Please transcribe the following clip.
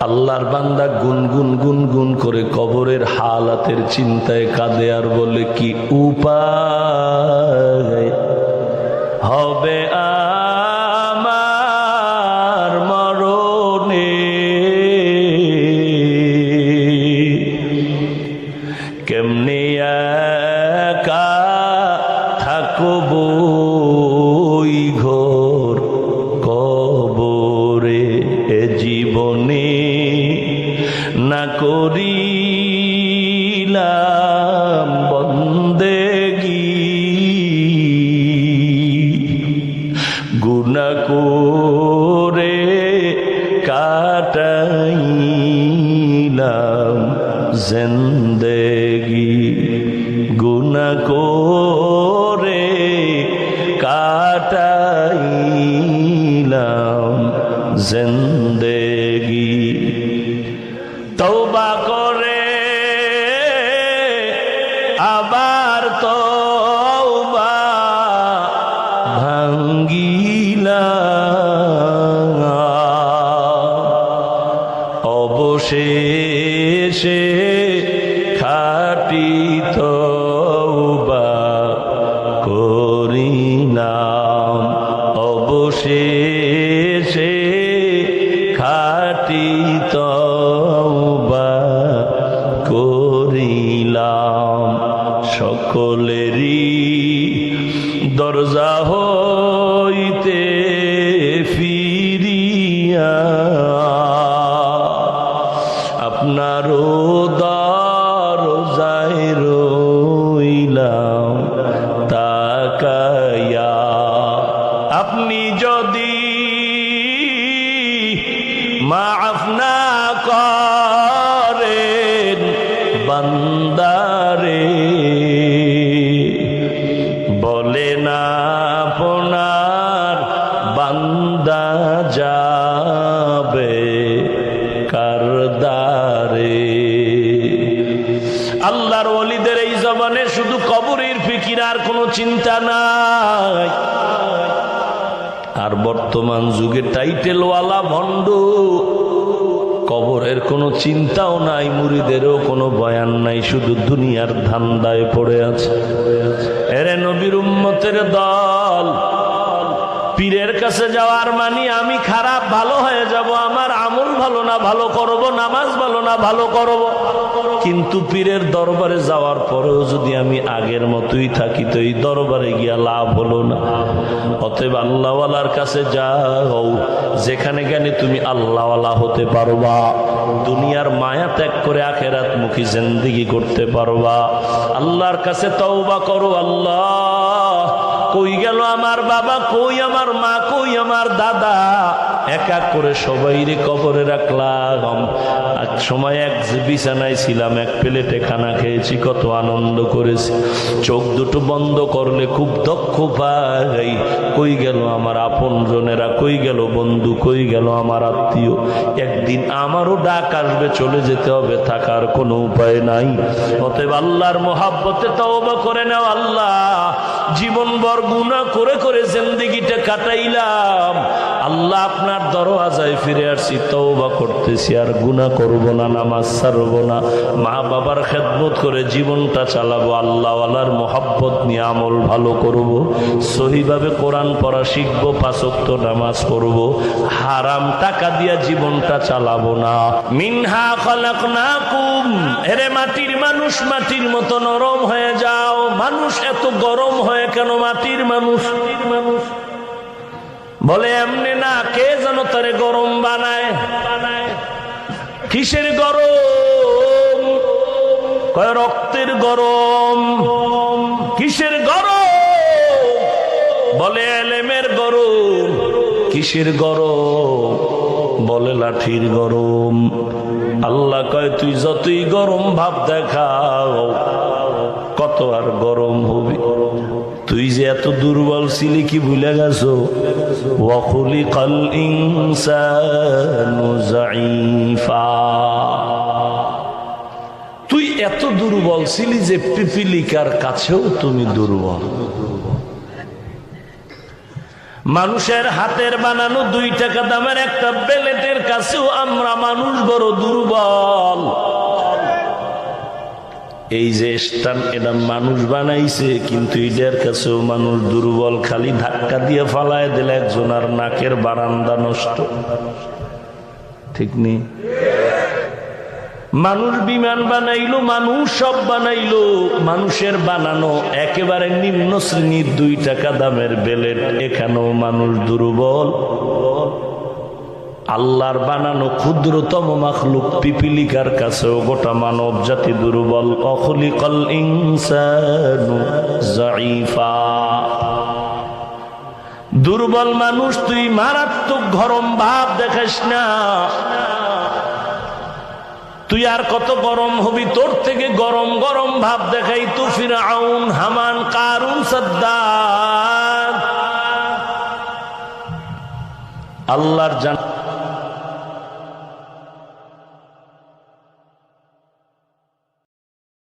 আল্লাহর বান্দা গুনগুন গুনগুন করে কবরের হালাতের চিন্তায় কাঁদে আর বলে, কি উপায় হবে আমার মরণে? কেমনে একা থাকব? করিলাম বন্দেগি গুনা করে কাটাইলাম জিন্দেগি। গুনা করে কাটাইলাম জিন্দেগি। তৌবা অবশেষে তৌবা করিলাম সকলেরই দরজা হইতে ফিরিয়া আল্লাহর ওলিদের এই জবানে শুধু কবরের ফিকির আর কোনো চিন্তা নাই। আর বর্তমান যুগে টাইটেলওয়ালা ভণ্ড, কবরের কোনো চিন্তাও নাই মুড়িদেরও কোনো বয়ান নাই, শুধু দুনিয়ার ধান্দায় পড়ে আছে। এরে নবীর উম্মতের দল পীরের কাছে যাওয়ার মানে আমি খারাপ ভালো হয়ে যাব, আমার আমল ভালো না, ভালো করব, নামাজ ভালো না, ভালো করব। কিন্তু পীরের দরবারে যাওয়ার পরেও যদি আমি আগের মতোই থাকি, তো এই দরবারে গিয়া লাভ হলো না। অতএব আল্লাহওয়ালার কাছে যাও, যেখানে গেলে তুমি আল্লাহওয়ালা হতে পারবা, দুনিয়ার মায়া ত্যাগ করে আখেরাত মুখী জিন্দিগি করতে পারবা। আল্লাহর কাছে তওবা করো, আল্লাহ। কই গেল আমার বাবা? কই আমার মা? কই আমার দাদা? এক এক করে সবাই রে কবরে রাখলাম। এক সময় এক বিছানায় ছিলাম, এক প্লেটে খানা খেয়েছি, কত আনন্দ করেছি। চোখ দুটো বন্ধ করলে খুব দক্ষ পাই। কই গেল আমার আপন জনেরা, কই গেল বন্ধু, কই গেল আমার আত্মীয়? একদিন আমারও ডাক আসবে, চলে যেতে হবে, থাকার কোনো উপায় নাই। অতএব আল্লাহর মোহাব্বতে তওবা করে নাও আল্লাহ। জীবন বর গুণা করে করে জিন্দিগিটা কাটাইলাম। আল্লাহ আপনার দরওয়াজায় ফিরে আসছি, তওবা করতেছি, আর গুণা করব না, নামাজ ছাড়ব না। মা বাবার খেদমত করে জীবনটা চালাবো, আল্লাহওয়ালার মোহাব্বত নিয়ে আমল ভালো করব। সহিভাবে কোরআন পড়া শিখব পাঁচক্ত নামাজ পড়ব। হারাম টাকা দিয়া জীবনটা চালাবো না। মিনহা খলাকনাকুম, এরে মাটির মানুষ, মাটির মতো নরম হয়ে যাও। মানুষ এত গরম হয়ে কেন, মাটির মানুষ মানুষ? বলে, এমনি না, কে যেন তারে গরম বানায়? কিসের গরম? কয়, রক্তের গরম। কিসের গরম? বলে, এলেমের গরম। কিসের গরম? বলে, লাঠির গরম। আল্লাহ কয়, তুই যতই গরম ভাব দেখাও, কত আর গরম হবি? তুই যে এত দুর্বল ছিলি কি ভুলে গেছো? ওয়াকুলি কাল ইনসানু জাইফা তুই এত দুর্বল ছিলি যে পিপিলিকার কাছেও তুমি দুর্বল। মানুষের হাতের বানানো দুই টাকা দামের একটা বেলেটের কাছেও আমরা মানুষ বড় দুর্বল। এই যে স্টান এটা মানুষ বানাইছে, কিন্তু এটার কাছেও মানুষ দুর্বল, খালি ধাক্কা দিয়ে ফালায় দিলে একজন আর নাকের বারান্দা নষ্ট। ঠিক নেই মানুষ বিমান বানাইলো, মানুষ সব বানাইলো, মানুষের বানানো একেবারে নিম্ন শ্রেণির দুই টাকা দামের বেলেট, এখানেও মানুষ দুর্বল। আল্লাহর বানানো ক্ষুদ্রতম মাখলুক পিপিলিকার কাছেও গোটা মানব জাতি দুর্বল। অখলিকল ইনসানু জাইফা দুর্বল মানুষ তুই মারাত্মক গরম ভাব দেখাস না। তুই আর কত গরম হবি? তোর থেকে গরম গরম ভাব দেখাই তু ফির আউন হামান, কারুন সদ্দার আল্লাহর জান